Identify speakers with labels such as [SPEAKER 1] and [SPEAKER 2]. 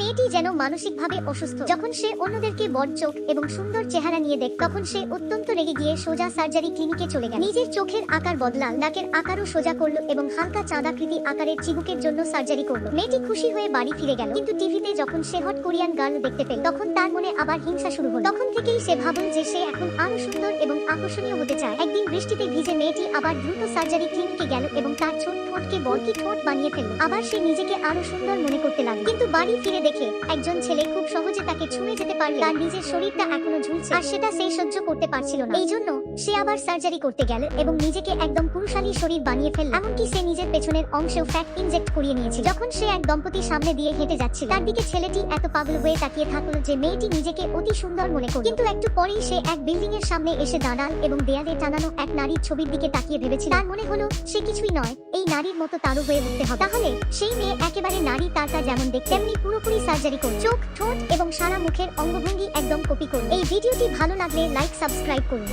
[SPEAKER 1] মেয়েটি যেন মানসিকভাবে অসুস্থ। যখন সে অন্যদেরকে বড় চোখ এবং সুন্দর চেহারা নিয়ে দেখ, তখন সে অত্যন্ত রেগে গিয়ে সোজা সার্জারি ক্লিনিকে চলে গেল। নিজের চোখের আকার বদলাল, নাকের আকারও সোজা করল এবং হালকা চাঁদাকৃতি আকারের চিবুকের জন্য সার্জারি করল। মেয়েটি খুশি হয়ে বাড়ি ফিরে গেল। কিন্তু টিভিতে যখন সে হট কোরিয়ান গার্ল দেখতে পেল, তখন তার মনে আবার হিংসা শুরু হলো। তখন থেকেই সে ভাবল যে সে এখন আরও সুন্দর এবং আকর্ষণীয় হতে চায়। একদিন বৃষ্টিতে ভিজে মেয়েটি আবার দ্রুত সার্জারি ক্লিনিকে গেল এবং তার ছোট ঠোঁটকে বড়কি ঠোঁট বানিয়ে ফেলল। আবার সে নিজেকে আরও সুন্দর মনে করতে লাগল। কিন্তু বাড়ি ফিরে দেখে একজন ছেলে খুব সহজে তাকে ছুঁয়ে যেতে পারলে তার নিজের শরীরটা এখনও ঝুলছে আর সেটা সে সহ্য করতে পারছিল না। এই জন্য সে আবার সার্জারি করতে গেল এবং নিজেকে একদম পুরুষালী শরীর বানিয়ে ফেলল। এমনকি সে নিজের পেছনের অংশেও ফ্যাট ইনজেক্ট করিয়ে নিয়েছিল। যখন সে এক দম্পতির সামনে দিয়ে হেঁটে যাচ্ছিল, তার দিকে ছেলেটি এত পাগল হয়ে তাকিয়ে থাকল যে মেয়েটি নিজেকে অতি সুন্দর মনে করল। কিন্তু একটু পরেই সে এক বিল্ডিং এর সামনে এসে দাঁড়াল এবং দেয়ালে টানানো এক নারীর ছবির দিকে তাকিয়ে ভেবেছিল, তার মনে হলো সে কিছুই নয়, এই নারীর মতো তারও হয়ে উঠতে হবে। তাহলে সেই মেয়ে একেবারে নারী তারকা যেমন দেখতে, তেমনি পুরোপুরি সার্জারি করুন। চোখ, ঠোঁট এবং সারা মুখের অঙ্গভঙ্গি একদম কপি করুন। এই ভিডিওটি ভালো লাগলে লাইক সাবস্ক্রাইব করুন।